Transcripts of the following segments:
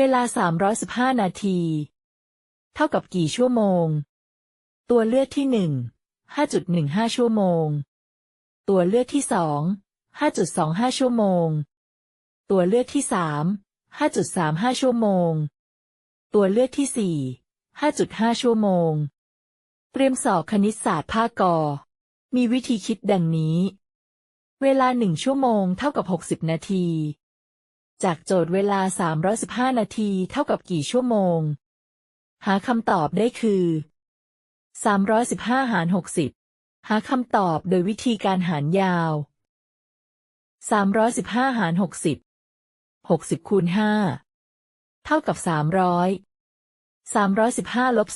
เวลา 315 นาที เท่ากับกี่ชั่วโมง ตัวเลือกที่ 1 5.15 ชั่วโมง ตัวเลือกที่ 2 5.25 ชั่วโมง ตัวเลือกที่ 3 5.35 ชั่วโมง ตัวเลือกที่ 4 5.5 ชั่วโมง เตรียมสอบคณิตศาสตร์ภาคกอ มีวิธีคิดดังนี้ เวลา1ชั่วโมงเท่ากับ 60 นาที จากโจทย์เวลา 315 นาทีเท่ากับกี่ชั่วโมง หาคำตอบได้คือ 315 หาร 60 หาคำตอบโดยวิธีการหารยาว 315 หาร 60 60 คูณ 5 เท่ากับ 300 315 ลบ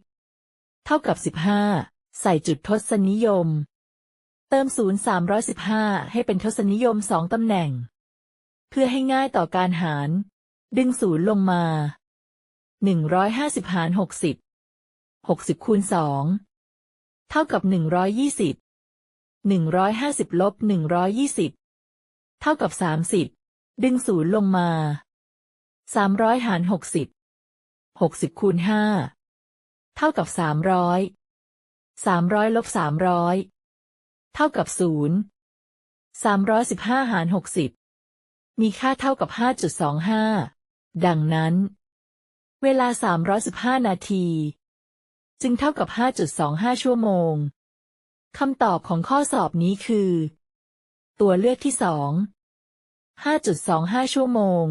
300 เท่ากับ 15 ใส่จุดทศนิยม เติมศูนย์315 ให้เป็นทศนิยม 2 ตำแหน่ง พื่อให้ง่ายต่อการหาร ดึงศูนย์ลงมา 150 หาร 60 60 คูณ 2 เท่ากับ 120 150 ลบ 120 เท่ากับ 30 ดึงศูนย์ลงมา 300 หาร 60 60 คูณ 5 เท่ากับ 300 300 ลบ 300 เท่ากับ 0 315 หาร 60 มีค่าเท่ากับ 5.25 ดังนั้น เวลา 315 นาที จึงเท่ากับ 5.25 ชั่วโมงคำตอบของข้อสอบนี้คือ ตัวเลือกที่ 2 5.25 ชั่วโมง